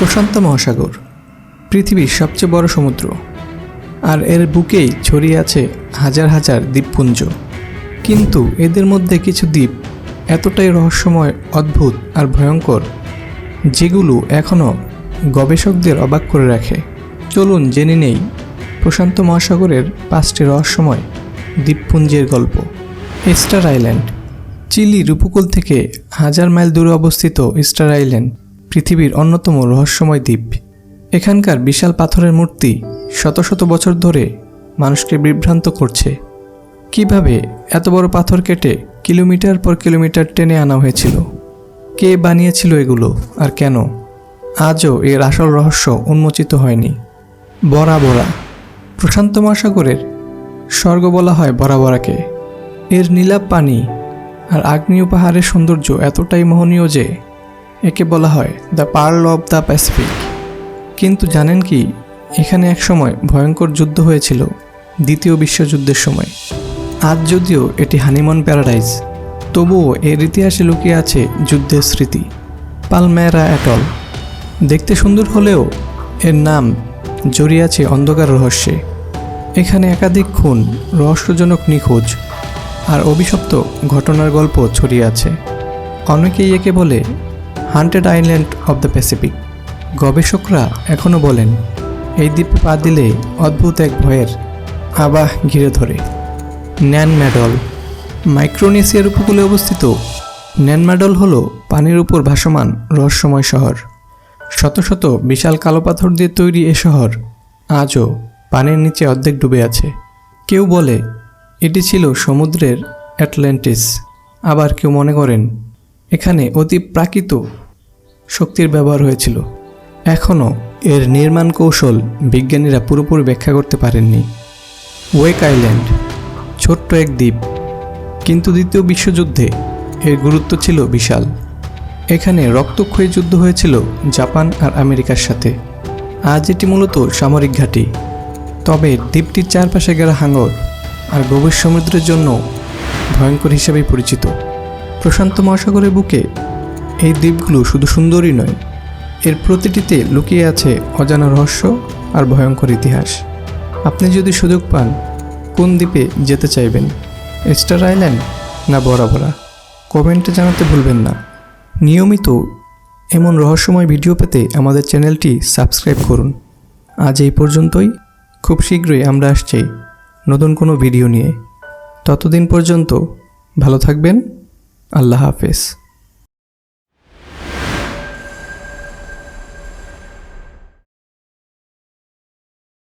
প্রশান্ত মহাসাগর, পৃথিবীর সবচেয়ে বড় সমুদ্র। আর এর বুকেই ছড়িয়ে আছে হাজার হাজার দ্বীপপুঞ্জ। কিন্তু এদের মধ্যে কিছু দ্বীপ এতটাই রহস্যময়, অদ্ভুত আর ভয়ঙ্কর, যেগুলো এখনও গবেষকদের অবাক করে রাখে। চলুন জেনে নেই প্রশান্ত মহাসাগরের পাঁচটি রহস্যময় দ্বীপপুঞ্জের গল্প। স্টার আইল্যান্ড চিলির উপকূল থেকে হাজার মাইল দূরে অবস্থিত স্টার আইল্যান্ড। পৃথিবীর অন্যতম রহস্যময় দ্বীপ। এখানকার বিশাল পাথরের মূর্তি শত শত বছর ধরে মানুষকে বিভ্রান্ত করছে। কীভাবে এত বড় পাথর কেটে কিলোমিটার পর কিলোমিটার টেনে আনা হয়েছিল? কে বানিয়েছিল এগুলো আর কেন? আজও এর আসল রহস্য উন্মোচিত হয়নি। বরা বরা। প্রশান্ত মহাসাগরের স্বর্গ বলা হয় বরা বরাকে। এর নীলাভ পানি আর আগ্নেয় পাহাড়ের সৌন্দর্য এতটাই মোহনীয় যে একে বলা হয় the pearl of the Pacific কিন্তু জানেন কি, এখানে একসময় ভয়ঙ্কর যুদ্ধ হয়েছিল, দ্বিতীয় বিশ্বযুদ্ধের সময়। আজ যদিও এটি হানিমন প্যারাডাইজ, তবুও এর ইতিহাসে লুকিয়ে আছে যুদ্ধের স্মৃতি। পালমেরা অ্যাটল দেখতে সুন্দর হলেও এর নাম জড়িয়ে আছে অন্ধকার রহস্যে। এখানে একাধিক খুন, রহস্যজনক নিখোঁজ আর অভিশপ্ত ঘটনার গল্প ছড়িয়ে আছে। অনেকেই একে বলে haunted island of the Pacific. গবেষকরা এখনও বলেন, এই দ্বীপে পা দিলে অদ্ভুত এক ভয়ের আবাহ ঘিরে ধরে। ন্যান ম্যাডল মাইক্রোনেশিয়ার উপকূলে অবস্থিত, ন্যানম্যাডল হল পানির উপর ভাসমান রহস্যময় শহর। শত শত বিশাল কালো পাথর দিয়ে তৈরি এ শহর আজও পানির নিচে অর্ধেক ডুবে আছে। কেউ বলে, এটি ছিল সমুদ্রের অ্যাটলান্টিস। আবার কেউ মনে করেন, এখানে অতি প্রাকৃত শক্তির ব্যবহার হয়েছিল। এখনও এর নির্মাণ কৌশল বিজ্ঞানীরা পুরোপুরি ব্যাখ্যা করতে পারেননি। ওয়েক আইল্যান্ড, ছোট্ট এক দ্বীপ, কিন্তু দ্বিতীয় বিশ্বযুদ্ধে এর গুরুত্ব ছিল বিশাল। এখানে রক্তক্ষয়ী যুদ্ধ হয়েছিল জাপান আর আমেরিকার সাথে। আজ এটি মূলত সামরিক ঘাঁটি। তবে দ্বীপটির চারপাশে গেরা হাঙর আর গভীর সমুদ্রের জন্য ভয়ঙ্কর হিসেবেই পরিচিত। প্রশান্ত মহাসাগরের বুকে এই দ্বীপগুলো শুধু সুন্দরই নয়, এর প্রতিটিতে লুকিয়ে আছে অজানা রহস্য আর ভয়ঙ্কর ইতিহাস। আপনি যদি সুযোগ পান, কোন দ্বীপে যেতে চাইবেন, স্টার আইল্যান্ড না বরা বরা কমেন্টে জানাতে ভুলবেন না। নিয়মিত এমন রহস্যময় ভিডিও পেতে আমাদের চ্যানেলটি সাবস্ক্রাইব করুন। আজ এই পর্যন্তই। খুব শীঘ্রই আমরা আসছি নতুন কোনো ভিডিও নিয়ে। ততদিন পর্যন্ত ভালো থাকবেন। আল্লাহ হাফেজ।